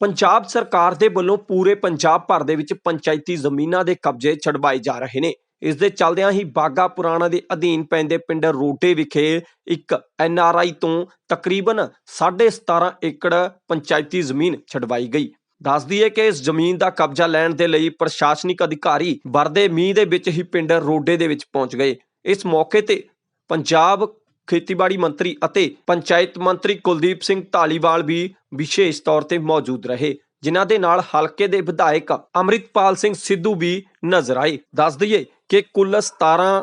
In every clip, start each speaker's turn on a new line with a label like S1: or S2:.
S1: ਪੰਜਾਬ ਸਰਕਾਰ ਦੇ ਵੱਲੋਂ ਪੂਰੇ ਪੰਜਾਬ ਭਰ ਦੇ ਵਿੱਚ ਪੰਚਾਇਤੀ ਜ਼ਮੀਨਾਂ ਦੇ ਕਬਜ਼ੇ ਛਡਵਾਏ ਜਾ ਰਹੇ ਨੇ। ਇਸ ਦੇ ਚੱਲਦਿਆਂ ਹੀ ਬਾਗਾ ਪੁਰਾਣਾ ਦੇ ਅਧੀਨ ਪੈਂਦੇ ਪਿੰਡ ਰੋਟੇ ਵਿਖੇ ਇੱਕ ਐਨ ਆਰ ਆਈ ਤੋਂ ਤਕਰੀਬਨ 17.5 ਏਕੜ ਪੰਚਾਇਤੀ ਜ਼ਮੀਨ ਛਡਵਾਈ ਗਈ। ਦੱਸ ਦਈਏ ਕਿ ਇਸ ਜ਼ਮੀਨ ਦਾ ਕਬਜ਼ਾ ਲੈਣ ਦੇ ਲਈ ਪ੍ਰਸ਼ਾਸਨਿਕ ਅਧਿਕਾਰੀ ਵਰਦੇ ਮੀਂਹ ਦੇ ਵਿੱਚ ਹੀ ਪਿੰਡ ਰੋਡੇ ਦੇ ਵਿੱਚ ਪਹੁੰਚ ਗਏ। ਇਸ ਮੌਕੇ ਤੇ ਪੰਜਾਬ ਖੇਤੀਬਾੜੀ ਮੰਤਰੀ ਅਤੇ ਪੰਚਾਇਤ ਮੰਤਰੀ ਕੁਲਦੀਪ ਸਿੰਘ ਢਾਲੀਵਾਲ ਵੀ ਵਿਸ਼ੇਸ਼ ਤੌਰ ਤੇ ਮੌਜੂਦ ਰਹੇ, ਜਿਨ੍ਹਾਂ ਦੇ ਨਾਲ ਹਲਕੇ ਦੇ ਵਿਧਾਇਕ ਅੰਮ੍ਰਿਤਪਾਲ ਸਿੰਘ ਸਿੱਧੂ ਵੀ ਨਜ਼ਰ ਆਏ। ਦੱਸ ਦਈਏ ਕਿ ਕੁੱਲ 17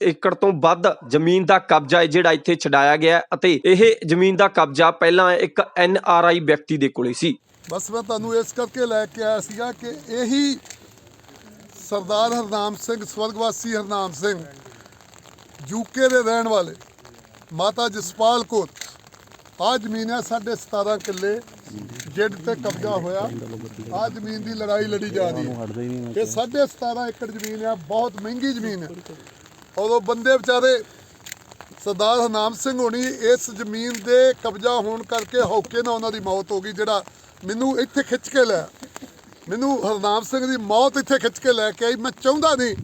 S1: ਏਕੜ ਤੋਂ ਵੱਧ ਜ਼ਮੀਨ ਦਾ ਕਬਜ਼ਾ ਹੈ ਜਿਹੜਾ ਇੱਥੇ ਛਡਾਇਆ ਗਿਆ ਅਤੇ ਇਹ ਜ਼ਮੀਨ ਦਾ ਕਬਜ਼ਾ ਪਹਿਲਾਂ ਇੱਕ ਐਨ ਆਰ ਆਈ ਵਿਅਕਤੀ ਦੇ ਕੋਲੇ ਸੀ।
S2: ਬਸ ਮੈਂ ਤੁਹਾਨੂੰ ਇਸ ਕਰਕੇ ਲੈ ਕੇ ਆਇਆ ਸੀਗਾ ਕਿ ਇਹੀ ਸਰਦਾਰ ਹਰਨਾਮ ਸਿੰਘ, ਸਵਰਗਵਾਸੀ ਹਰਨਾਮ ਸਿੰਘ ਯੂਕੇ ਦੇ ਰਹਿਣ ਵਾਲੇ ਮਾਤਾ ਜਸਪਾਲ ਕੌਰ। ਆ ਜ਼ਮੀਨ ਹੈ ਸਾਡੇ 17 ਕਿੱਲੇ ਜਿੱਡ ਤੇ ਕਬਜ਼ਾ ਹੋਇਆ। ਆ ਜ਼ਮੀਨ ਦੀ ਲੜਾਈ ਲੜੀ ਜਾ ਰਹੀ ਹੈ। ਇਹ ਸਾਢੇ 17 ਏਕੜ ਜ਼ਮੀਨ ਹੈ ਬਹੁਤ ਮਹਿੰਗੀ ਜ਼ਮੀਨ ਹੈ। ਉਦੋਂ ਬੰਦੇ ਵਿਚਾਰੇ ਸਰਦਾਰ ਹਰਨਾਮ ਸਿੰਘ ਹੋਣੀ ਇਸ ਜ਼ਮੀਨ ਦੇ ਕਬਜ਼ਾ ਹੋਣ ਕਰਕੇ ਹੌਕੇ ਨਾਲ ਉਹਨਾਂ ਦੀ ਮੌਤ ਹੋ ਗਈ ਜਿਹੜਾ ਮੈਨੂੰ ਇੱਥੇ ਖਿੱਚ ਕੇ ਲਿਆ ਮੈਨੂੰ ਹਰਨਾਮ ਸਿੰਘ ਦੀ ਮੌਤ ਇੱਥੇ ਖਿੱਚ ਕੇ ਲੈ ਕੇ ਆਈ। ਮੈਂ ਚਾਹੁੰਦਾ ਨਹੀਂ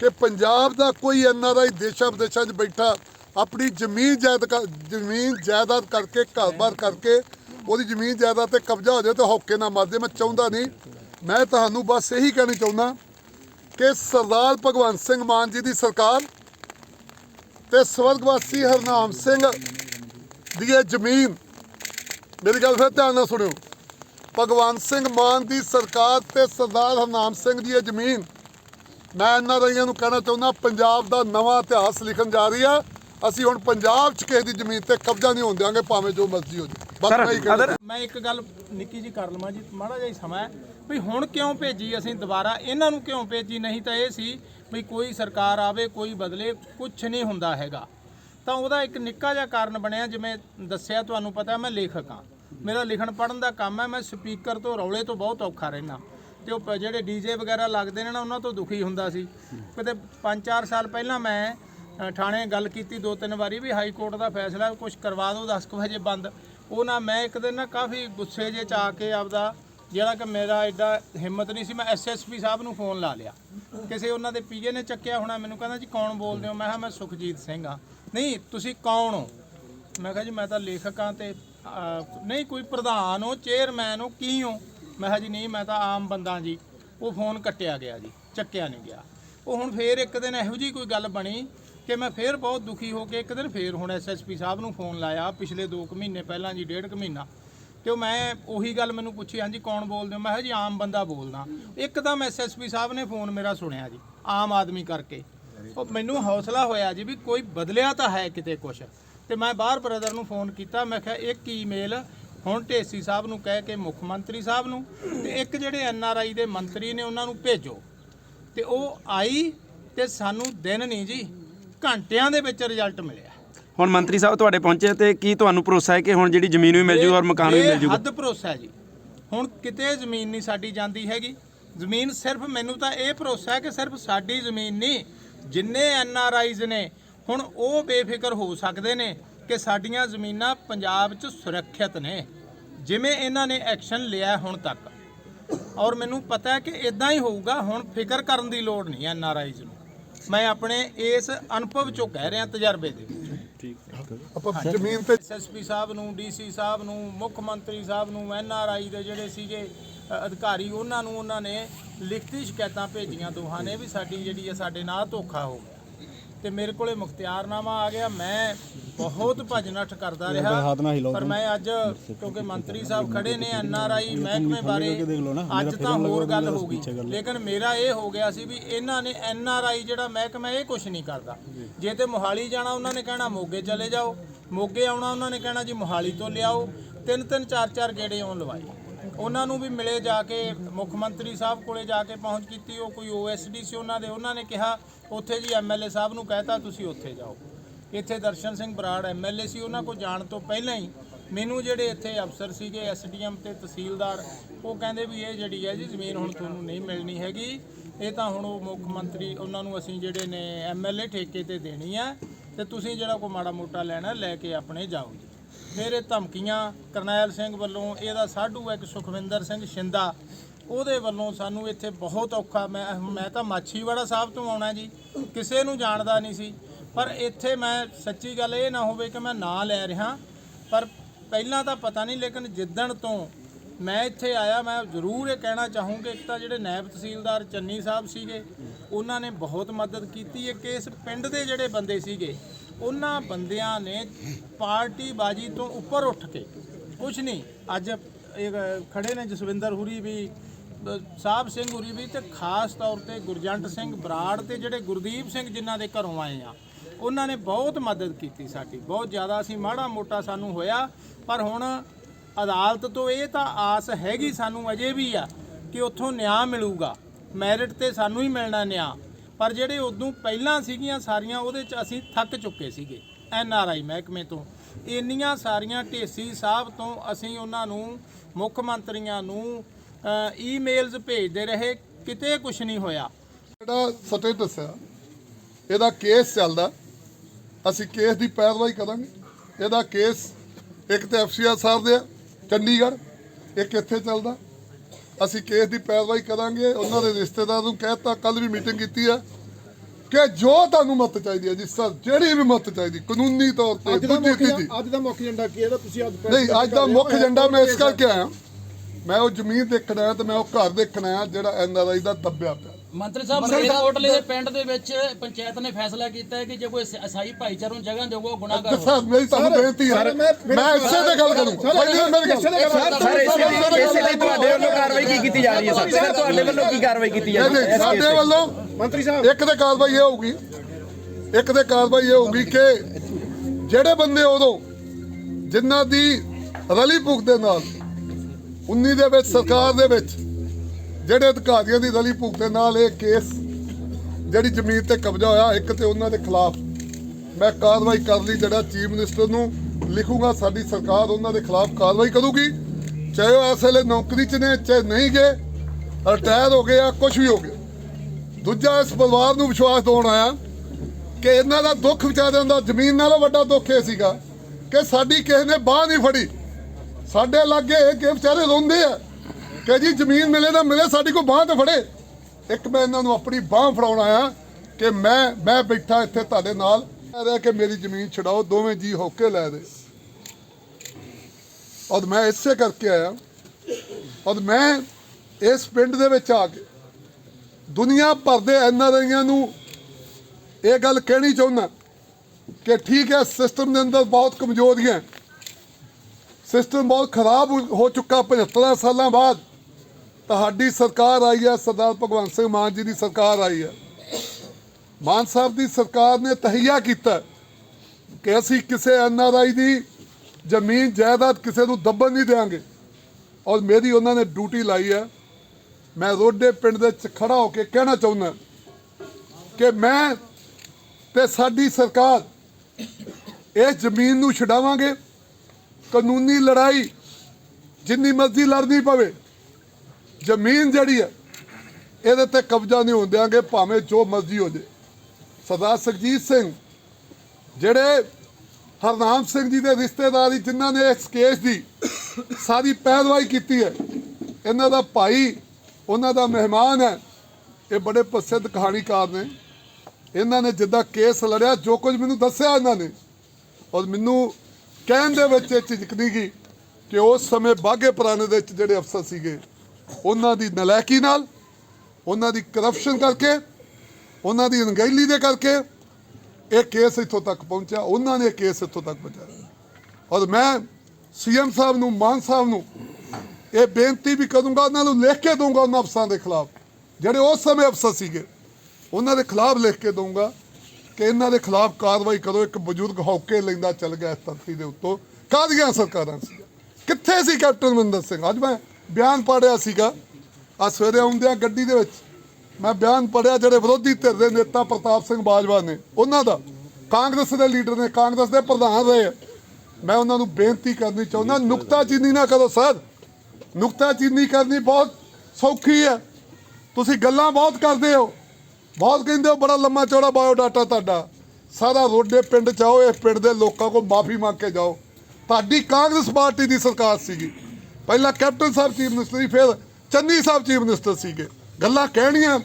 S2: ਕਿ ਪੰਜਾਬ ਦਾ ਕੋਈ ਐਨਆਰਆਈ ਦੇਸ਼ਾਂ ਵਿਦੇਸ਼ਾਂ 'ਚ ਬੈਠਾ ਆਪਣੀ ਜ਼ਮੀਨ ਜਾਇਦਾਦ ਜ਼ਮੀਨ ਜਾਇਦਾਦ ਕਰਕੇ, ਘਰ-ਬਾਰ ਕਰਕੇ ਉਹਦੀ ਜ਼ਮੀਨ ਜਾਇਦਾਦ ਤੇ ਕਬਜ਼ਾ ਹੋ ਜਾਵੇ ਤੇ ਹੌਕੇ ਨਾਲ ਮਰ ਜਾਏ ਮੈਂ ਚਾਹੁੰਦਾ ਨਹੀਂ। ਮੈਂ ਤੁਹਾਨੂੰ ਬਸ ਇਹੀ ਕਹਿਣੀ ਚਾਹੁੰਦਾ ਕਿ ਸਰਦਾਰ ਭਗਵੰਤ ਸਿੰਘ ਮਾਨ ਜੀ ਦੀ ਸਰਕਾਰ ਤੇ ਸਵਰਗਵਾਸੀ ਹਰਨਾਮ ਸਿੰਘ ਦੀ ਇਹ ਜ਼ਮੀਨ, ਮੇਰੀ ਗੱਲ ਫਿਰ ਧਿਆਨ ਨਾਲ ਸੁਣਿਓ, ਭਗਵੰਤ ਸਿੰਘ ਮਾਨ ਦੀ ਸਰਕਾਰ ਤੇ ਸਰਦਾਰ ਹਰਨਾਮ ਸਿੰਘ ਦੀ ਇਹ ਜ਼ਮੀਨ, ਮੈਂ ਇਹਨਾਂ ਰਹੀਆਂ ਨੂੰ ਕਹਿਣਾ ਚਾਹੁੰਦਾ, ਪੰਜਾਬ ਦਾ ਨਵਾਂ ਇਤਿਹਾਸ ਲਿਖਣ ਜਾ ਰਹੀ ਆ। ਅਸੀਂ ਹੁਣ ਪੰਜਾਬ 'ਚ ਕਿਸੇ ਦੀ ਜ਼ਮੀਨ ਤੇ ਕਬਜ਼ਾ ਨਹੀਂ ਹੋਣ ਦਿਆਂਗੇ ਭਾਵੇਂ ਜੋ ਮਰਜ਼ੀ ਹੋ ਜਾਏ ਬਸ ਮੈਂ ਹੀ ਕਹਿਣਾ
S3: ਮੈਂ ਇੱਕ ਗੱਲ ਨਿੱਕੀ ਜੀ ਕਰ ਲਵਾਂ ਜੀ ਮਾੜਾ ਜਿਹਾ ਹੀ ਸਮਾਂ ਹੈ। ਵੀ ਹੁਣ ਕਿਉਂ ਭੇਜੀ ਅਸੀਂ ਦੁਬਾਰਾ? ਇਹਨਾਂ ਨੂੰ ਕਿਉਂ ਭੇਜੀ? ਨਹੀਂ ਤਾਂ ਇਹ ਸੀ ਵੀ ਕੋਈ ਸਰਕਾਰ ਆਵੇ ਕੋਈ ਬਦਲੇ ਕੁਝ ਨਹੀਂ ਹੁੰਦਾ ਹੈਗਾ। ਤਾਂ ਉਹਦਾ ਇੱਕ ਨਿੱਕਾ ਜਿਹਾ ਕਾਰਨ ਬਣਿਆ ਜਿਵੇਂ ਦੱਸਿਆ ਤੁਹਾਨੂੰ ਪਤਾ ਮੈਂ ਲੇਖਕ ਹਾਂ। ਮੇਰਾ ਲਿਖਣ ਪੜ੍ਹਨ ਦਾ ਕੰਮ ਹੈ ਮੈਂ ਸਪੀਕਰ ਤੋਂ ਰੌਲੇ ਤੋਂ ਬਹੁਤ ਔਖਾ ਰਹਿਣਾ ਤੇ ਉਹ ਜਿਹੜੇ ਡੀਜੇ ਵਗੈਰਾ ਲੱਗਦੇ ਨੇ ਨਾ ਉਹਨਾਂ ਤੋਂ ਦੁਖੀ ਹੁੰਦਾ ਸੀ। ਕਿਤੇ 5-4 ਸਾਲ ਪਹਿਲਾਂ ਮੈਂ ਥਾਣੇ ਗੱਲ ਕੀਤੀ ਦੋ ਤਿੰਨ ਵਾਰੀ ਵੀ ਹਾਈ ਕੋਰਟ ਦਾ ਫੈਸਲਾ ਕੁਝ ਕਰਵਾ ਦਿਓ 10 ਕੁ ਵਜੇ ਬੰਦ। ਉਹ ਨਾ ਮੈਂ ਇੱਕ ਦਿਨ ਨਾ ਕਾਫੀ ਗੁੱਸੇ ਜੇ ਚ ਆ ਕੇ ਆਪਦਾ ਜਿਹੜਾ ਕਿ ਮੇਰਾ ਐਡਾ ਹਿੰਮਤ ਨਹੀਂ ਸੀ, ਮੈਂ ਐਸਐਸਪੀ ਸਾਹਿਬ ਨੂੰ ਫੋਨ ਲਾ ਲਿਆ। ਕਿਸੇ ਉਹਨਾਂ ਦੇ ਪੀਏ ਨੇ ਚੱਕਿਆ ਹੋਣਾ, ਮੈਨੂੰ ਕਹਿੰਦਾ ਜੀ ਕੌਣ ਬੋਲਦੇ ਹੋ? ਮੈਂ ਕਿਹਾ, ਮੈਂ ਸੁਖਜੀਤ ਸਿੰਘ ਆ ਨਹੀਂ, ਤੁਸੀਂ ਕੌਣ ਹੋ? ਮੈਂ ਕਿਹਾ ਜੀ, ਮੈਂ ਤਾਂ ਲੇਖਕ ਹਾਂ ਤੇ ਨਹੀਂ, ਕੋਈ ਪ੍ਰਧਾਨ ਹੋ, ਚੇਅਰਮੈਨ ਹੋ, ਕੀ ਹੋ? ਮੈਂ ਕਿਹਾ ਜੀ, ਨਹੀਂ, ਮੈਂ ਤਾਂ ਆਮ ਬੰਦਾ ਜੀ। ਉਹ ਫੋਨ ਕੱਟਿਆ ਗਿਆ ਜੀ, ਚੱਕਿਆ ਨਹੀਂ ਗਿਆ। ਉਹ ਹੁਣ ਫੇਰ ਇੱਕ ਦਿਨ ਇਹੋ ਜੀ ਕੋਈ ਗੱਲ ਬਣੀ ਕਿ ਮੈਂ ਫੇਰ ਬਹੁਤ ਦੁਖੀ ਹੋ ਕੇ ਇੱਕ ਦਿਨ ਫੇਰ ਹੁਣ ਐਸਐਸਪੀ ਸਾਹਿਬ ਨੂੰ ਫੋਨ ਲਾਇਆ ਪਿਛਲੇ 2 ਕੁ ਮਹੀਨੇ ਪਹਿਲਾਂ ਜੀ, ਡੇਢ ਕੁ ਮਹੀਨਾ। ਤੇ ਉਹ ਮੈਂ ਉਹੀ ਗੱਲ ਮੈਨੂੰ ਪੁੱਛੀ, ਹਾਂਜੀ, ਕੌਣ ਬੋਲਦੇ ਹੋ? ਮੈਂ ਕਿਹਾ ਜੀ, ਆਮ ਬੰਦਾ ਬੋਲਦਾ। ਇੱਕਦਮ ਐਸਐਸਪੀ ਸਾਹਿਬ ਨੇ ਫੋਨ ਮੇਰਾ ਸੁਣਿਆ ਜੀ, ਆਮ ਆਦਮੀ ਕਰਕੇ। ਉਹ ਮੈਨੂੰ ਹੌਸਲਾ ਹੋਇਆ ਜੀ ਵੀ ਕੋਈ ਬਦਲਿਆ ਤਾਂ ਹੈ ਕਿਤੇ ਕੁਛ। ਤੇ ਮੈਂ ਬਾਹਰ ਬ੍ਰਦਰ ਨੂੰ ਫੋਨ ਕੀਤਾ, ਮੈਂ ਕਿਹਾ, ਇੱਕ ਈਮੇਲ ਹੁਣ ਢੇਸੀ ਸਾਹਿਬ ਨੂੰ ਕਹਿ ਕੇ ਮੁੱਖ ਮੰਤਰੀ ਸਾਹਿਬ ਨੂੰ ਤੇ ਇੱਕ ਜਿਹੜੇ ਐੱਨ ਆਰ ਆਈ ਦੇ ਮੰਤਰੀ ਨੇ ਉਹਨਾਂ ਨੂੰ ਭੇਜੋ। ਤੇ ਉਹ ਆਈ ਤੇ ਸਾਨੂੰ ਦਿਨ ਨਹੀਂ ਜੀ ਘੰਟਿਆਂ ਦੇ ਵਿੱਚ ਰਿਜ਼ਲਟ ਮਿਲਿਆ।
S4: ਹੁਣ ਮੰਤਰੀ ਸਾਹਿਬ ਤੁਹਾਡੇ ਪਹੁੰਚੇ ਤੇ ਕੀ ਤੁਹਾਨੂੰ ਭਰੋਸਾ ਹੈ ਕਿ ਹੁਣ ਜਿਹੜੀ ਜ਼ਮੀਨ ਵੀ ਮਿਲ ਜੂ ਔਰ ਮਕਾਨ ਵੀ ਮਿਲ ਜੂਗਾ?
S3: ਹੱਦ ਭਰੋਸਾ ਹੈ ਜੀ। ਹੁਣ ਕਿਤੇ ਜ਼ਮੀਨ ਨਹੀਂ ਸਾਡੀ ਜਾਂਦੀ ਹੈਗੀ। ਜ਼ਮੀਨ ਸਿਰਫ ਮੈਨੂੰ ਤਾਂ ਇਹ ਭਰੋਸਾ ਹੈ ਕਿ ਸਿਰਫ ਸਾਡੀ ਜ਼ਮੀਨ ਨਹੀਂ ਜਿੰਨੇ ਐਨ ਆਰ ਆਈਜ਼ ਨੇ ਹੁਣ ਉਹ ਬੇਫਿਕਰ ਹੋ ਸਕਦੇ ਨੇ ਕਿ ਸਾਡੀਆਂ ਜ਼ਮੀਨਾਂ ਪੰਜਾਬ 'ਚ ਸੁਰੱਖਿਅਤ ਨੇ ਜਿਵੇਂ ਇਹਨਾਂ ਨੇ ਐਕਸ਼ਨ ਲਿਆ ਹੁਣ ਤੱਕ। ਔਰ ਮੈਨੂੰ ਪਤਾ ਹੈ ਕਿ ਇਦਾਂ ਹੀ ਹੋਊਗਾ ਹੁਣ ਫਿਕਰ ਕਰਨ ਦੀ ਲੋੜ ਨਹੀਂ ਐਨ ਆਰ ਆਈਜ਼ ਨੂੰ। ਮੈਂ ਆਪਣੇ ਇਸ ਅਨੁਭਵ ਚੋਂ ਕਹਿ ਰਿਹਾ ਤਜਰਬੇ ਦੇ
S2: ਆਪਾਂ ਜ਼ਮੀਨ ਤੇ
S3: ਐਸਐਸਪੀ ਸਾਹਿਬ ਨੂੰ ਡੀਸੀ ਸਾਹਿਬ ਨੂੰ ਮੁੱਖ ਮੰਤਰੀ ਸਾਹਿਬ ਨੂੰ ਐਨਆਰਆਈ ਦੇ ਜਿਹੜੇ ਸੀਗੇ ਅਧਿਕਾਰੀ ਉਹਨਾਂ ਨੂੰ ਉਹਨਾਂ ਨੇ ਲਿਖਤੀ ਸ਼ਿਕਾਇਤਾਂ ਭੇਜੀਆਂ ਦੋਹਾਂ ਨੇ ਵੀ ਸਾਡੀ ਜਿਹੜੀ ਹੈ ਸਾਡੇ ਨਾਲ ਧੋਖਾ ਹੋ ਗਿਆ। ਤੇ ਮੇਰੇ ਕੋਲੇ ਮੁਖਤਿਆਰਨਾਮਾ ਆ ਗਿਆ। ਮੈਂ ਬਹੁਤ ਭੱਜ ਨੱਠ ਕਰਦਾ ਰਿਹਾ ਪਰ ਮੈਂ ਅੱਜ ਕਿਉਂਕਿ ਮੰਤਰੀ ਸਾਹਿਬ ਖੜੇ ਨੇ ਐਨਆਰਆਈ ਮਹਿਕਮੇ ਬਾਰੇ ਅੱਜ ਤਾਂ ਹੋਰ ਗੱਲ ਹੋ ਗਈ। ਲੇਕਿਨ ਮੇਰਾ ਇਹ ਹੋ ਗਿਆ ਸੀ ਵੀ ਇਹਨਾਂ ਨੇ ਐਨਆਰਆਈ ਜਿਹੜਾ ਮਹਿਕਮਾ ਇਹ ਕੁਝ ਨਹੀਂ ਕਰਦਾ। ਜੇ। ਤੇ ਮੋਹਾਲੀ ਜਾਣਾ ਉਹਨਾਂ ਨੇ ਕਹਿਣਾ ਮੋਗੇ ਚਲੇ ਜਾਓ। ਮੋਗੇ ਆਉਣਾ ਉਹਨਾਂ ਨੇ ਕਹਿਣਾ ਜੀ ਮੋਹਾਲੀ ਤੋਂ ਲਿਆਓ। ਤਿੰਨ ਤਿੰਨ ਚਾਰ ਚਾਰ ਗੇੜੇ ਆਉਣ ਲਵਾਏ। ਉਹਨਾਂ ਨੂੰ ਵੀ ਮਿਲੇ ਜਾ ਕੇ, ਮੁੱਖ ਮੰਤਰੀ ਸਾਹਿਬ ਕੋਲੇ ਜਾ ਕੇ ਪਹੁੰਚ ਕੀਤੀ, ਉਹ ਕੋਈ ਓਐਸਡੀ ਸੀ ਉਹਨਾਂ ਦੇ, ਉਹਨਾਂ ਨੇ ਕਿਹਾ, ਉੱਥੇ ਜੀ ਐਮਐਲਏ ਸਾਹਿਬ ਨੂੰ ਕਹਿਤਾ, ਤੁਸੀਂ ਉੱਥੇ ਜਾਓ। ਇੱਥੇ ਦਰਸ਼ਨ ਸਿੰਘ ਬਰਾੜ ਐਮਐਲਏ ਸੀ, ਉਹਨਾਂ ਕੋਲ ਜਾਣ ਤੋਂ ਪਹਿਲਾਂ ਹੀ ਮੈਨੂੰ ਜਿਹੜੇ ਇੱਥੇ ਅਫਸਰ ਸੀਗੇ ਐਸਡੀਐਮ ਤੇ ਤਹਿਸੀਲਦਾਰ, ਉਹ ਕਹਿੰਦੇ ਵੀ ਇਹ ਜਿਹੜੀ ਹੈ ਜੀ ਜ਼ਮੀਨ ਹੁਣ ਤੁਹਾਨੂੰ ਨਹੀਂ ਮਿਲਣੀ ਹੈਗੀ। ਇਹ ਤਾਂ ਹੁਣ ਉਹ ਮੁੱਖ ਮੰਤਰੀ, ਉਹਨਾਂ ਨੂੰ ਅਸੀਂ ਜਿਹੜੇ ਨੇ ਐਮਐਲਏ ਠੇਕੇ ਤੇ ਦੇਣੀ ਆ, ਤੇ ਤੁਸੀਂ ਜਿਹੜਾ ਕੋਈ ਮਾੜਾ ਮੋਟਾ ਲੈਣਾ, ਲੈ ਕੇ ਆਪਣੇ ਜਾਓ ਜੀ। ਫਿਰ ਇਹ ਧਮਕੀਆਂ ਕਰਨੈਲ ਸਿੰਘ ਵੱਲੋਂ, ਇਹਦਾ ਸਾਡੂ ਇੱਕ ਸੁਖਵਿੰਦਰ ਸਿੰਘ ਸ਼ਿੰਦਾ, ਉਹਦੇ ਵੱਲੋਂ ਸਾਨੂੰ ਇੱਥੇ ਬਹੁਤ ਔਖਾ, ਮੈਂ ਮੈਂ ਤਾਂ ਮਾਛੀਵਾੜਾ ਸਾਹਿਬ ਤੋਂ ਆਉਣਾ ਜੀ, ਕਿਸੇ ਨੂੰ ਜਾਣਦਾ ਨਹੀਂ ਸੀ। ਪਰ ਇੱਥੇ ਮੈਂ, ਸੱਚੀ ਗੱਲ ਇਹ ਨਾ ਹੋਵੇ ਕਿ ਮੈਂ ਨਾਂ ਲੈ ਰਿਹਾ, ਪਰ ਪਹਿਲਾਂ ਤਾਂ ਪਤਾ ਨਹੀਂ, ਲੇਕਿਨ ਜਿੱਦਣ ਤੋਂ ਮੈਂ ਇੱਥੇ ਆਇਆ, ਮੈਂ ਜ਼ਰੂਰ ਇਹ ਕਹਿਣਾ ਚਾਹੂੰਗਾ, ਇੱਕ ਤਾਂ ਜਿਹੜੇ ਨਾਇਬ ਤਹਿਸੀਲਦਾਰ ਚੰਨੀ ਸਾਹਿਬ ਸੀਗੇ, ਉਹਨਾਂ ਨੇ ਬਹੁਤ ਮਦਦ ਕੀਤੀ ਹੈ ਕਿ ਇਸ ਪਿੰਡ ਦੇ ਜਿਹੜੇ ਬੰਦੇ ਸੀਗੇ ਉਹਨਾਂ ਬੰਦਿਆਂ ਨੇ ਪਾਰਟੀ ਬਾਜੀ ਤੋਂ ਉੱਪਰ ਉੱਠ ਕੇ ਕੁਝ ਨਹੀਂ, ਅੱਜ ਇਹ ਖੜੇ ਨੇ ਜਸਵਿੰਦਰ ਹੁਰੀ ਵੀ, ਸਾਹਿਬ ਸਿੰਘ ਹੁਰੀ ਵੀ ਤੇ ਖਾਸ ਤੌਰ ਤੇ ਗੁਰਜੰਟ ਸਿੰਘ ਬਰਾੜ ਤੇ ਜਿਹੜੇ ਗੁਰਦੀਪ ਸਿੰਘ ਜਿਨ੍ਹਾਂ ਦੇ ਘਰੋਂ ਆਏ ਆ, ਉਹਨਾਂ ਨੇ ਬਹੁਤ ਮਦਦ ਕੀਤੀ ਸਾਡੀ, ਬਹੁਤ ਜ਼ਿਆਦਾ ਅਸੀਂ ਮਾੜਾ ਮੋਟਾ ਸਾਨੂੰ ਹੋਇਆ, ਪਰ ਹੁਣ ਅਦਾਲਤ ਤੋਂ ਇਹ ਤਾਂ ਆਸ ਹੈਗੀ ਸਾਨੂੰ ਅਜੇ ਵੀ ਆ ਕਿ ਉੱਥੋਂ ਨਿਆਂ ਮਿਲੂਗਾ, ਮੈਰਿਟ ਤੇ ਸਾਨੂੰ ਹੀ ਮਿਲਣਾ ਨਿਆਂ ਪਰ ਜਿਹੜੇ ਉਦੋਂ ਪਹਿਲਾਂ ਸੀਗੀਆਂ ਸਾਰੀਆਂ ਉਹਦੇ ਚ ਅਸੀਂ ਥੱਕ ਚੁੱਕੇ ਸੀਗੇ ਐਨ ਆਰ ਆਈ ਮਹਿਕਮੇ ਤੋਂ। ਇੰਨੀਆਂ ਸਾਰੀਆਂ ਢੇਸੀ ਸਾਹਿਬ ਤੋਂ ਅਸੀਂ ਉਹਨਾਂ ਨੂੰ ਮੁੱਖ ਮੰਤਰੀਆਂ ਨੂੰ ਅ, ਈਮੇਲਸ ਭੇਜਦੇ ਰਹੇ ਕਿਤੇ ਕੁਝ ਨਹੀਂ ਹੋਇਆ।
S2: ਜਿਹੜਾ ਸਟੇਟਸ ਦੱਸਿਆ ਇਹਦਾ ਕੇਸ ਚੱਲਦਾ ਅਸੀਂ ਕੇਸ ਦੀ ਪੈਰਵਾਈ ਕਰਾਂਗੇ। ਇਹਦਾ ਕੇਸ ਇੱਕ ਤੇ ਐਫਸੀਆਰ ਸਾਹਿਬ ਦੇ ਆ ਚੰਡੀਗੜ੍ਹ ਇੱਕ ਇੱਥੇ ਚੱਲਦਾ। ਅਸੀਂ ਕੇਸ ਦੀ ਪੈਰਵਾਈ ਕਰਾਂਗੇ ਉਹਨਾਂ ਦੇ ਰਿਸ਼ਤੇਦਾਰ ਨੂੰ ਕਹਿਤਾ ਕੱਲ ਵੀ ਮੀਟਿੰਗ ਕੀਤੀ ਆ। ਕਿ ਜੋ ਤੁਹਾਨੂੰ ਮਤ ਚਾਹੀਦੀ ਹੈ ਜੀ ਸਰ ਜਿਹੜੀ ਵੀ ਮਤ ਚਾਹੀਦੀ ਕਾਨੂੰਨੀ ਤੌਰ ਤੇ
S5: ਅੱਜ ਦਾ
S2: ਦੂਜੀ
S5: ਮੁੱਖ ਅੱਜ ਦਾ ਮੁੱਖ ਏਜੰਡਾ ਕੀ ਹੈ ਇਹਦਾ ਤੁਸੀਂ ਅੱਜ
S2: ਨਹੀਂ ਅੱਜ ਦਾ ਮੁੱਖ ਏਜੰਡਾ ਮੈਂ ਇਸ ਕਰਕੇ ਆਇਆ। ਮੈਂ ਉਹ ਜ਼ਮੀਨ ਦੇਖਣਾ ਹੈ ਤੇ ਮੈਂ ਉਹ ਘਰ ਦੇਖਣਾ ਹੈ ਜਿਹੜਾ ਐਨਆਰਆਈ ਦਾ ਦੱਬਿਆ ਪਿਆ।
S6: ਮੰਤਰੀ ਸਾਹਿਬ ਮਲੇਰਕੋਟਲੇ ਦੇ ਪਿੰਡ ਦੇ ਵਿੱਚ ਪੰਚਾਇਤ ਨੇ ਫੈਸਲਾ ਕੀਤਾ ਹੈ ਕਿ ਜੇ ਕੋਈ ਈਸਾਈ ਭਾਈਚਾਰੇ ਨੂੰ ਜਗ੍ਹਾ ਦੇਊਗਾ ਉਹ ਗੁਨਾਹਗਾਰ
S2: ਸਰ ਮੇਰੀ ਤੁਹਾਨੂੰ ਬੇਨਤੀ ਹੈ। ਮੈਂ ਇਸੇ ਤੇ ਗੱਲ ਕਰੂੰ।
S4: ਸਰ ਇਸੇ ਲਈ ਤੁਹਾਡੇ ਵੱਲੋਂ ਕਾਰਵਾਈ ਕੀ ਕੀਤੀ ਜਾ ਰਹੀ ਹੈ? ਸਰ ਤੁਹਾਡੇ ਵੱਲੋਂ ਕੀ ਕਾਰਵਾਈ ਕੀਤੀ ਜਾ ਰਹੀ ਹੈ?
S2: ਸਾਡੇ? ਵੱਲੋਂ
S5: ਮੰਤਰੀ ਸਾਹਿਬ।
S2: ਇੱਕ ਤੇ ਕਾਰਵਾਈ ਇਹ ਹੋਊਗੀ ਇੱਕ ਤੇ ਕਾਰਵਾਈ ਇਹ ਹੋਊਗੀ ਕਿ ਜਿਹੜੇ ਬੰਦੇ ਉਦੋਂ ਜਿਨ੍ਹਾਂ ਦੀ ਰਲੀ ਭੁਗਤ ਦੇ ਨਾਲ 19 ਦੇ ਵਿੱਚ ਸਰਕਾਰ ਦੇ ਵਿੱਚ ਜਿਹੜੇ ਅਧਿਕਾਰੀਆਂ ਦੀ ਰਲੀ ਭੁਗਤ ਦੇ ਨਾਲ ਇਹ ਕੇਸ ਜਿਹੜੀ ਜ਼ਮੀਨ ਤੇ ਕਬਜ਼ਾ ਹੋਇਆ, ਇੱਕ ਤੇ ਉਹਨਾਂ ਦੇ ਖਿਲਾਫ ਮੈਂ ਕਾਰਵਾਈ ਕਰ ਲਈ ਜਿਹੜਾ ਚੀਫ ਮਿਨਿਸਟਰ ਨੂੰ ਲਿਖੂਗਾ, ਸਾਡੀ ਸਰਕਾਰ ਉਹਨਾਂ ਦੇ ਖਿਲਾਫ ਕਾਰਵਾਈ ਕਰੂਗੀ। ਚਾਹੇ ਉਹ ਇਸ ਵੇਲੇ ਨੌਕਰੀ 'ਚ ਨੇ, ਚਾਹੇ ਨਹੀਂ ਗਏ, ਰਿਟਾਇਰ ਹੋ ਗਏ ਆ ਕੁਝ ਵੀ ਹੋ ਗਿਆ ਦੂਜਾ, ਇਸ ਪਰਿਵਾਰ ਨੂੰ ਵਿਸ਼ਵਾਸ ਦਿਵਾਉਣ ਆਇਆ ਕਿ ਇਹਨਾਂ ਦਾ ਦੁੱਖ ਵਿਚਾਰਿਆਂ ਦਾ ਜ਼ਮੀਨ ਨਾਲੋਂ ਵੱਡਾ ਦੁੱਖ ਇਹ ਸੀਗਾ ਕਿ ਸਾਡੀ ਕਿਸੇ ਨੇ ਬਾਹ ਨਹੀਂ ਫੜੀ। ਸਾਡੇ ਲਾਗੇ ਇਹ ਕਿ ਵਿਚਾਰੇ ਰੋਂਦੇ ਆ। ਕਿ ਜੀ ਜ਼ਮੀਨ ਮਿਲੇ ਤਾਂ ਮਿਲੇ, ਸਾਡੀ ਕੋਈ ਬਾਹ ਤਾਂ ਫੜੇ। ਇੱਕ ਮੈਂ ਇਹਨਾਂ ਨੂੰ ਆਪਣੀ ਬਾਹ ਫੜਾਉਣ ਆਇਆ ਕਿ ਮੈਂ ਮੈਂ ਬੈਠਾ ਇੱਥੇ ਤੁਹਾਡੇ ਨਾਲ। ਕਹਿ ਰਿਹਾ ਕਿ ਮੇਰੀ ਜ਼ਮੀਨ ਛਡਾਓ, ਦੋਵੇਂ ਜੀ ਹੋ ਕੇ ਲੈ ਦੇ। ਔਰ ਮੈਂ ਇਸੇ ਕਰਕੇ ਆਇਆ। ਔਰ ਮੈਂ ਇਸ ਪਿੰਡ ਦੇ ਵਿੱਚ ਆ ਕੇ ਦੁਨੀਆ ਭਰ ਦੇ ਐਨਆਰਆਈਆਂ ਨੂੰ ਇਹ ਗੱਲ ਕਹਿਣੀ ਚਾਹੁੰਦਾ ਕਿ ਠੀਕ ਹੈ, ਸਿਸਟਮ ਦੇ ਅੰਦਰ ਬਹੁਤ ਕਮਜ਼ੋਰੀਆਂ। ਸਿਸਟਮ ਬਹੁਤ ਖਰਾਬ ਹੋ ਚੁੱਕਾ 75 ਸਾਲਾਂ ਬਾਅਦ। ਤੁਹਾਡੀ ਸਰਕਾਰ ਆਈ ਹੈ, ਸਰਦਾਰ ਭਗਵੰਤ ਸਿੰਘ ਮਾਨ ਜੀ ਦੀ ਸਰਕਾਰ ਆਈ ਹੈ। ਮਾਨ ਸਾਹਿਬ ਦੀ ਸਰਕਾਰ ਨੇ ਤਹਈਆ ਕੀਤਾ ਕਿ ਅਸੀਂ ਕਿਸੇ ਐਨਆਰਆਈ ਦੀ ਜ਼ਮੀਨ, ਜਾਇਦਾਦ ਕਿਸੇ ਨੂੰ ਦੱਬਣ ਨਹੀਂ ਦੇਵਾਂਗੇ ਔਰ ਮੇਰੀ ਉਹਨਾਂ ਨੇ ਡਿਊਟੀ ਲਾਈ ਹੈ। ਮੈਂ ਰੋਡੇ ਪਿੰਡ ਦੇ ਵਿੱਚ ਖੜਾ ਹੋ ਕੇ ਕਹਿਣਾ ਚਾਹੁੰਦਾ ਕਿ ਮੈਂ ਤੇ ਸਾਡੀ ਸਰਕਾਰ ਇਸ ਜ਼ਮੀਨ ਨੂੰ ਛਡਾਵਾਂਗੇ। ਕਾਨੂੰਨੀ ਲੜਾਈ ਜਿੰਨੀ ਮਰਜ਼ੀ ਲੜਨੀ ਪਵੇ ਜ਼ਮੀਨ ਜਿਹੜੀ ਹੈ, ਇਹਦੇ ਤੇ ਕਬਜ਼ਾ ਨਹੀਂ ਹੋਣ ਦਿਆਂਗੇ, ਭਾਵੇਂ ਜੋ ਮਰਜ਼ੀ ਹੋ ਜੇ। ਸਰਦਾਰ ਸੁਖਜੀਤ ਸਿੰਘ, ਜਿਹੜੇ ਹਰਨਾਮ ਸਿੰਘ ਜੀ ਦੇ ਰਿਸ਼ਤੇਦਾਰ ਸੀ, ਜਿਨ੍ਹਾਂ ਨੇ ਇਸ ਕੇਸ ਦੀ ਸਾਰੀ ਪਹਿਲਵਾਈ ਕੀਤੀ ਹੈ, ਇਹਨਾਂ ਦਾ ਭਾਈ, ਉਹਨਾਂ ਦਾ ਮਹਿਮਾਨ ਹੈ, ਇਹ ਬੜੇ ਪ੍ਰਸਿੱਧ ਕਹਾਣੀਕਾਰ ਨੇ। ਇਹਨਾਂ ਨੇ ਜਿੱਦਾਂ ਕੇਸ ਲੜਿਆ, ਜੋ ਕੁਝ ਮੈਨੂੰ ਦੱਸਿਆ ਇਹਨਾਂ ਨੇ, ਔਰ ਮੈਨੂੰ ਕਹਿਣ ਦੇ ਵਿੱਚ ਇਹ ਝਿਜਕ ਨਹੀਂ ਗਈ ਕਿ ਉਸ ਸਮੇਂ ਬਾਗੇ ਪੁਰਾਣੇ ਦੇ ਜਿਹੜੇ ਅਫਸਰ ਸੀਗੇ ਉਹਨਾਂ ਦੀ ਨਲਾਇਕੀ ਨਾਲ, ਉਹਨਾਂ ਦੀ ਕਰਪਸ਼ਨ ਕਰਕੇ, ਉਹਨਾਂ ਦੀ ਅਣਗਹਿਲੀ ਦੇ ਕਰਕੇ ਇਹ ਕੇਸ ਇੱਥੋਂ ਤੱਕ ਪਹੁੰਚਿਆ, ਉਹਨਾਂ ਨੇ ਇਹ ਕੇਸ ਇੱਥੋਂ ਤੱਕ ਪਹੁੰਚਾਇਆ। ਔਰ ਮੈਂ ਸੀਐਮ ਸਾਹਿਬ ਨੂੰ, ਮਾਨ ਸਾਹਿਬ ਨੂੰ ਇਹ ਬੇਨਤੀ ਵੀ ਕਰੂੰਗਾ, ਉਹਨਾਂ ਨੂੰ ਲਿਖ ਕੇ ਦਊਂਗਾ ਉਹਨਾਂ ਅਫਸਰਾਂ ਦੇ ਖਿਲਾਫ, ਜਿਹੜੇ ਉਸ ਸਮੇਂ ਅਫਸਰ ਸੀਗੇ, ਉਹਨਾਂ ਦੇ ਖਿਲਾਫ ਲਿਖ ਕੇ ਦਊਂਗਾ ਕਿ ਇਹਨਾਂ ਦੇ ਖਿਲਾਫ ਕਾਰਵਾਈ ਕਰੋ, ਇੱਕ ਬਜ਼ੁਰਗ ਹੌਕੇ ਲੈਂਦਾ ਚੱਲ ਗਿਆ ਇਸ ਧਰਤੀ ਦੇ ਉੱਤੋਂ। ਕਾਹਦੀਆਂ ਸਰਕਾਰਾਂ ਸੀ? ਕਿੱਥੇ ਸੀ ਕੈਪਟਨ ਮਨਿੰਦਰ ਸਿੰਘ? ਅੱਜ ਮੈਂ ਬਿਆਨ ਪੜਿਆ ਸੀਗਾ। ਆ ਸਵੇਰੇ ਆਉਂਦਿਆਂ ਗੱਡੀ ਦੇ ਵਿੱਚ। ਮੈਂ ਬਿਆਨ ਪੜਿਆ ਜਿਹੜੇ ਵਿਰੋਧੀ ਧਿਰ ਦੇ ਨੇਤਾ ਪ੍ਰਤਾਪ ਸਿੰਘ ਬਾਜਵਾ ਨੇ, ਉਹਨਾਂ ਦਾ। ਕਾਂਗਰਸ ਦੇ ਲੀਡਰ ਨੇ, ਕਾਂਗਰਸ ਦੇ ਪ੍ਰਧਾਨ ਰਹੇ ਮੈਂ ਉਹਨਾਂ ਨੂੰ ਬੇਨਤੀ ਕਰਨੀ ਚਾਹੁੰਦਾ, ਨੁਕਤਾਚੀਨੀ ਨਾ ਕਰੋ ਸਰ। ਨੁਕਤਾਚੀਨੀ ਕਰਨੀ ਬਹੁਤ ਸੌਖੀ ਹੈ ਤੁਸੀਂ ਗੱਲਾਂ ਬਹੁਤ ਕਰਦੇ ਹੋ। ਬਹੁਤ ਕਹਿੰਦੇ ਹੋ, ਬੜਾ ਲੰਮਾ ਚੌੜਾ ਬਾਇਓ ਡਾਟਾ ਤੁਹਾਡਾ। ਸਾਰਾ ਰੋਡੇ ਪਿੰਡ ਚ ਆਓ ਇਸ ਪਿੰਡ ਦੇ ਲੋਕਾਂ ਕੋਲ ਮਾਫੀ ਮੰਗ ਕੇ ਜਾਓ। ਤੁਹਾਡੀ ਕਾਂਗਰਸ ਪਾਰਟੀ ਦੀ ਸਰਕਾਰ ਸੀਗੀ। ਪਹਿਲਾਂ ਕੈਪਟਨ ਸਾਹਿਬ ਚੀਫ ਮਿਨਿਸਟਰ ਸੀ, ਫਿਰ ਚੰਨੀ ਸਾਹਿਬ ਚੀਫ ਮਿਨਿਸਟਰ ਸੀਗੇ। ਗੱਲਾਂ ਕਹਿਣੀਆਂ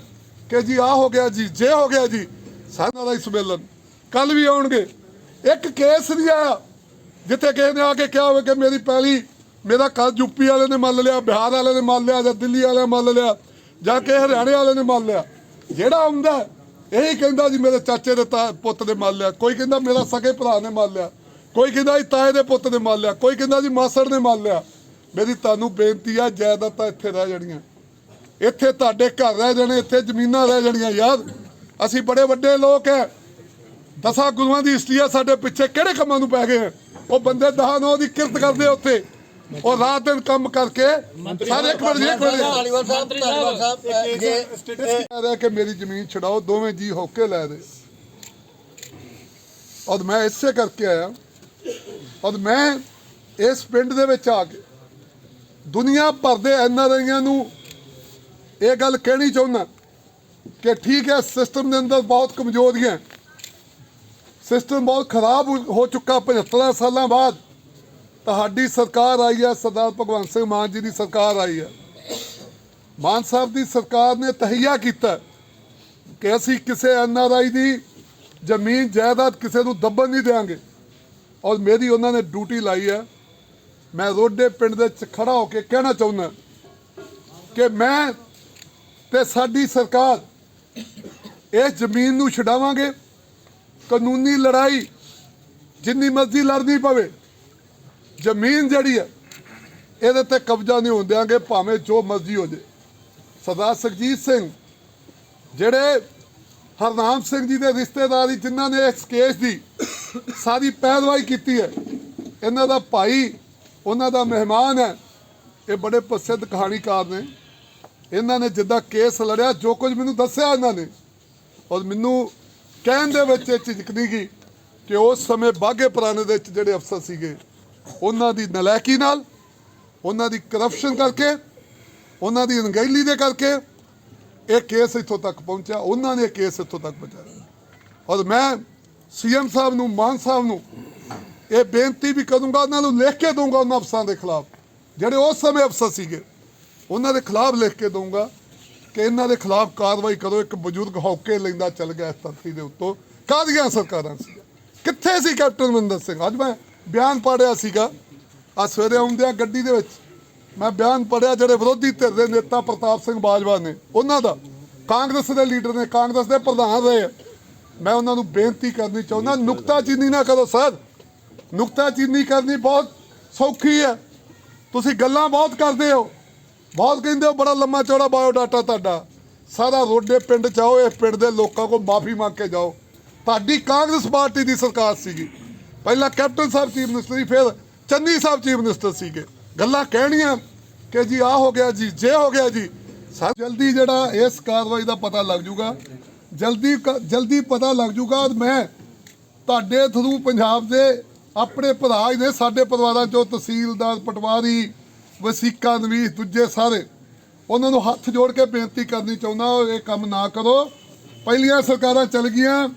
S2: ਕਿ ਜੀ ਆ ਹੋ ਗਿਆ ਜੀ, ਜੇ ਹੋ ਗਿਆ ਜੀ ਸਾਡਾ ਦਾ ਸੰਮੇਲਨ। ਕੱਲ ਵੀ ਆਉਣਗੇ। ਇੱਕ ਕੇਸ ਨਹੀਂ ਆਇਆ, ਜਿੱਥੇ ਕਿਸੇ ਨੇ ਆ ਕੇ ਕਿਹਾ ਹੋਵੇ ਕਿ ਮੇਰੀ ਪਹਿਲੀ ਮੇਰਾ ਘਰ ਯੂਪੀ ਵਾਲੇ ਨੇ ਮੰਨ ਲਿਆ, ਬਿਹਾਰ ਵਾਲੇ ਨੇ ਮੰਨ ਲਿਆ, ਜਾਂ ਦਿੱਲੀ ਵਾਲੇ ਨੇ ਮੰਨ ਲਿਆ, ਜਾਂ ਕਿ ਹਰਿਆਣੇ ਵਾਲੇ ਨੇ ਮੰਨ ਲਿਆ। ਜਿਹੜਾ ਆਉਂਦਾ, ਇਹੀ ਕਹਿੰਦਾ ਜੀ ਮੇਰੇ ਚਾਚੇ ਦੇ ਤਾ- ਪੁੱਤ ਨੇ ਮੰਨ ਲਿਆ। ਕੋਈ ਕਹਿੰਦਾ ਮੇਰਾ ਸਕੇ ਭਰਾ ਨੇ ਮੰਨ ਲਿਆ। ਕੋਈ ਕਹਿੰਦਾ ਜੀ ਤਾਏ ਦੇ ਪੁੱਤ ਨੇ ਮੰਨ ਲਿਆ। ਕੋਈ ਕਹਿੰਦਾ ਜੀ ਮਾਸੜ ਨੇ ਮੰਨ ਲਿਆ। ਮੇਰੀ ਤੁਹਾਨੂੰ ਬੇਨਤੀ ਆ ਜਾਇਦਾਦਾਂ ਇੱਥੇ ਰਹਿ ਜਾਣੀਆਂ। ਇੱਥੇ ਤੁਹਾਡੇ ਘਰ ਰਹਿ ਜਾਣੇ ਇੱਥੇ ਜ਼ਮੀਨਾਂ ਰਹਿ ਜਾਣੀਆਂ ਯਾਰ। ਅਸੀਂ ਬੜੇ ਵੱਡੇ ਲੋਕ ਐ। ਦਸਾਂ ਗੁਰੂਆਂ ਦੀ ਹਿਸਟਰੀ ਆ ਸਾਡੇ ਪਿੱਛੇ ਕਿਹੜੇ ਕੰਮਾਂ ਨੂੰ ਪੈ ਗਏ ਉਹ ਬੰਦੇ ਦਹਾਂ ਨੌ ਦੀ ਕਿਰਤ ਕਰਦੇ ਉੱਥੇ। ਉਹ ਰਾਤ ਦਿਨ ਕੰਮ ਕਰਕੇ ਸਾਰੇ ਇੱਕ ਮਿੰਟ ਜੀ, ਇੱਕ ਮਿੰਟ
S7: ਧਾਲੀਵਾਲ ਸਾਹਿਬ ਧਾਲੀਵਾਲ ਸਾਹਿਬ। ਜੇ
S2: ਕਹਿ ਰਿਹਾ ਕਿ ਮੇਰੀ ਜ਼ਮੀਨ ਛਡਾਓ ਦੋਵੇਂ ਜੀ ਹੋ ਕੇ ਲੈ ਦੇ। ਔਰ ਮੈਂ ਇਸੇ ਕਰਕੇ ਆਇਆ। ਔਰ ਮੈਂ ਇਸ ਪਿੰਡ ਦੇ ਵਿੱਚ ਆ ਕੇ ਦੁਨੀਆ ਭਰ ਦੇ ਐਨਆਰਆਈਆਂ ਨੂੰ ਇਹ ਗੱਲ ਕਹਿਣੀ ਚਾਹੁੰਦਾ ਕਿ ਠੀਕ ਹੈ ਸਿਸਟਮ ਦੇ ਅੰਦਰ ਬਹੁਤ ਕਮਜ਼ੋਰੀਆਂ ਸਿਸਟਮ ਬਹੁਤ ਖਰਾਬ ਹੋ- ਚੁੱਕਾ 75 ਸਾਲਾਂ ਬਾਅਦ। ਤੁਹਾਡੀ ਸਰਕਾਰ ਆਈ ਹੈ, ਸਰਦਾਰ ਭਗਵੰਤ ਸਿੰਘ ਮਾਨ ਜੀ ਦੀ ਸਰਕਾਰ ਆਈ ਹੈ। ਮਾਨ ਸਾਹਿਬ ਦੀ ਸਰਕਾਰ ਨੇ ਤਹਈਆ ਕੀਤਾ ਕਿ ਅਸੀਂ ਕਿਸੇ ਐਨਆਰਆਈ ਦੀ ਜ਼ਮੀਨ, ਜਾਇਦਾਦ ਕਿਸੇ ਨੂੰ ਦੱਬਣ ਨਹੀਂ ਦੇਵਾਂਗੇ ਔਰ ਮੇਰੀ ਉਹਨਾਂ ਨੇ ਡਿਊਟੀ ਲਾਈ ਹੈ। ਮੈਂ ਰੋਡੇ ਪਿੰਡ ਦੇ ਵਿੱਚ ਖੜਾ ਹੋ ਕੇ ਕਹਿਣਾ ਚਾਹੁੰਦਾ ਕਿ ਮੈਂ ਤੇ ਸਾਡੀ ਸਰਕਾਰ ਇਸ ਜ਼ਮੀਨ ਨੂੰ ਛਡਾਵਾਂਗੇ, ਕਾਨੂੰਨੀ ਲੜਾਈ ਜਿੰਨੀ ਮਰਜ਼ੀ ਲੜਨੀ ਪਵੇ, ਜ਼ਮੀਨ ਜਿਹੜੀ ਹੈ, ਇਹਦੇ ਤੇ ਕਬਜ਼ਾ ਨਹੀਂ ਹੋਣ ਦਿਆਂਗੇ, ਭਾਵੇਂ ਜੋ ਮਰਜ਼ੀ ਹੋ ਜੇ ਸਰਦਾਰ ਸੁਖਜੀਤ ਸਿੰਘ ਜਿਹੜੇ ਹਰਨਾਮ ਸਿੰਘ ਜੀ ਦੇ ਰਿਸ਼ਤੇਦਾਰ ਸੀ, ਜਿਨ੍ਹਾਂ ਨੇ ਇਸ ਕੇਸ ਦੀ ਸਾਰੀ ਪੈਰਵਾਈ ਕੀਤੀ ਹੈ, ਇਹਨਾਂ ਦਾ ਭਾਈ ਉਹਨਾਂ ਦਾ ਮਹਿਮਾਨ ਹੈ। ਇਹ ਬੜੇ ਪ੍ਰਸਿੱਧ ਕਹਾਣੀਕਾਰ ਨੇ। ਇਹਨਾਂ ਨੇ ਜਿੱਦਾਂ ਕੇਸ ਲੜਿਆ, ਜੋ ਕੁਝ ਮੈਨੂੰ ਦੱਸਿਆ ਇਹਨਾਂ ਨੇ। ਔਰ ਮੈਨੂੰ ਕਹਿਣ ਦੇ ਵਿੱਚ ਇਹ ਝਿਜਕ ਨਹੀਂ ਗਈ ਕਿ ਉਸ ਸਮੇਂ ਬਾਗੇ ਪੁਰਾਣੇ ਦੇ ਵਿੱਚ ਜਿਹੜੇ ਅਫਸਰ ਸੀਗੇ, ਉਹਨਾਂ ਦੀ ਨਲਾਇਕੀ ਨਾਲ, ਉਹਨਾਂ ਦੀ ਕਰਪਸ਼ਨ ਕਰਕੇ, ਉਹਨਾਂ ਦੀ ਅਣਗਹਿਲੀ ਦੇ ਕਰਕੇ ਇਹ ਕੇਸ ਇੱਥੋਂ ਤੱਕ ਪਹੁੰਚਿਆ। ਉਹਨਾਂ ਨੇ ਇਹ ਕੇਸ ਇੱਥੋਂ ਤੱਕ ਪਹੁੰਚਾਇਆ। ਔਰ ਮੈਂ ਸੀਐਮ ਸਾਹਿਬ ਨੂੰ, ਮਾਨ ਸਾਹਿਬ ਨੂੰ ਇਹ ਬੇਨਤੀ ਵੀ ਕਰੂੰਗਾ, ਉਹਨਾਂ ਨੂੰ ਲਿਖ ਕੇ ਦਊਂਗਾ ਉਹਨਾਂ ਅਫਸਰਾਂ ਦੇ ਖਿਲਾਫ। ਜਿਹੜੇ ਉਸ ਸਮੇਂ ਅਫਸਰ ਸੀਗੇ, ਉਹਨਾਂ ਦੇ ਖਿਲਾਫ ਲਿਖ ਕੇ ਦਊਂਗਾ ਕਿ ਇਹਨਾਂ ਦੇ ਖਿਲਾਫ ਕਾਰਵਾਈ ਕਰੋ, ਇੱਕ ਬਜ਼ੁਰਗ ਹੌਕੇ ਲੈਂਦਾ ਚੱਲ ਗਿਆ ਇਸ ਧਰਤੀ ਦੇ ਉੱਤੋਂ। ਕਾਹਦੀਆਂ ਸਰਕਾਰਾਂ ਸੀ ਕਿੱਥੇ ਸੀ ਕੈਪਟਨ ਮਨਿੰਦਰ ਸਿੰਘ? ਅੱਜ ਮੈਂ ਬਿਆਨ ਪੜਿਆ ਸੀਗਾ। ਆ ਸਵੇਰੇ ਆਉਂਦਿਆਂ ਗੱਡੀ ਦੇ ਵਿੱਚ ਮੈਂ ਬਿਆਨ ਪੜਿਆ ਜਿਹੜੇ ਵਿਰੋਧੀ ਧਿਰ ਦੇ ਨੇਤਾ ਪ੍ਰਤਾਪ ਸਿੰਘ ਬਾਜਵਾ ਨੇ, ਉਹਨਾਂ ਦਾ। ਕਾਂਗਰਸ ਦੇ ਲੀਡਰ ਨੇ, ਕਾਂਗਰਸ ਦੇ ਪ੍ਰਧਾਨ ਰਹੇ ਮੈਂ ਉਹਨਾਂ ਨੂੰ ਬੇਨਤੀ ਕਰਨੀ ਚਾਹੁੰਦਾ ਨੁਕਤਾਚੀਨੀ ਨਾ ਕਰੋ, ਸਰ। ਨੁਕਤਾਚੀਨੀ ਕਰਨੀ ਬਹੁਤ ਸੌਖੀ ਹੈ। ਤੁਸੀਂ ਗੱਲਾਂ ਬਹੁਤ ਕਰਦੇ ਹੋ। ਬਹੁਤ ਕਹਿੰਦੇ ਹੋ, ਬੜਾ ਲੰਮਾ ਚੌੜਾ ਬਾਇਓਡਾਟਾ ਤੁਹਾਡਾ। ਸਾਰਾ ਰੋਡੇ ਪਿੰਡ ਜਾਓ ਇਹ ਪਿੰਡ ਦੇ ਲੋਕਾਂ ਕੋਲ ਮਾਫੀ ਮੰਗ ਕੇ ਜਾਓ। ਤੁਹਾਡੀ ਕਾਂਗਰਸ ਪਾਰਟੀ ਦੀ ਸਰਕਾਰ ਸੀਗੀ। ਪਹਿਲਾਂ ਕੈਪਟਨ ਸਾਹਿਬ ਚੀਫ ਮਿਨਿਸਟਰ ਸੀ, ਫਿਰ ਚੰਨੀ ਸਾਹਿਬ ਚੀਫ ਮਿਨਿਸਟਰ ਸੀਗੇ। ਗੱਲਾਂ ਕਹਿਣੀਆਂ ਕਿ ਜੀ ਆ ਹੋ ਗਿਆ ਜੀ, ਜੇ ਹੋ ਗਿਆ ਜੀ ਸਰ ਜਲਦੀ ਜਿਹੜਾ ਇਸ ਕਾਰਵਾਈ ਦਾ ਪਤਾ ਲੱਗ ਜੂਗਾ। ਜਲਦੀ ਕ- ਜਲਦੀ ਪਤਾ ਲੱਗ ਜੂਗਾ। ਮੈਂ ਤੁਹਾਡੇ ਥਰੂ ਪੰਜਾਬ ਦੇ ਆਪਣੇ ਭਰਾ ਨੇ, ਸਾਡੇ ਪਰਿਵਾਰਾਂ ਚੋਂ ਤਹਿਸੀਲਦਾਰ, ਪਟਵਾਰੀ, ਵਸੀਕਾ, ਨਵੀਸ, ਦੂਜੇ ਸਾਰੇ। ਉਹਨਾਂ ਨੂੰ ਹੱਥ ਜੋੜ ਕੇ ਬੇਨਤੀ ਕਰਨੀ ਚਾਹੁੰਦਾ ਇਹ ਕੰਮ ਨਾ ਕਰੋ। ਪਹਿਲੀਆਂ ਸਰਕਾਰਾਂ ਚੱਲ ਗਈਆਂ।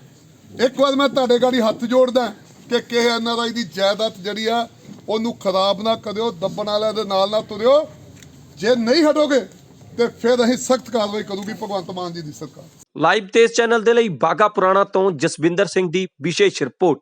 S2: ਇੱਕ ਵਾਰ ਮੈਂ ਤੁਹਾਡੇ ਗਾੜੀ ਹੱਥ ਜੋੜਦਾ ਕਿ ਕਿਸੇ ਐਨਆਰਆਈ ਦੀ ਜਾਇਦਾਦ ਜਿਹੜੀ ਆ, ਉਹਨੂੰ ਖਰਾਬ ਨਾ ਕਰਿਓ, ਦੱਬਣ ਵਾਲਿਆਂ ਦੇ ਨਾਲ ਨਾ ਤੁਰਿਓ। ਜੇ ਨਹੀਂ ਹਟੋਗੇ, ਤੇ ਫਿਰ ਅਸੀਂ ਸਖਤ ਕਾਰਵਾਈ ਕਰੂਗੀ ਭਗਵੰਤ ਮਾਨ ਜੀ ਦੀ ਸਰਕਾਰ।
S1: ਲਾਈਵ ਤੇਜ਼ ਚੈਨਲ ਦੇ ਲਈ ਬਾਗਾ ਪੁਰਾਣਾ ਤੋਂ ਜਸਵਿੰਦਰ ਸਿੰਘ ਦੀ ਵਿਸ਼ੇਸ਼ ਰਿਪੋਰਟ।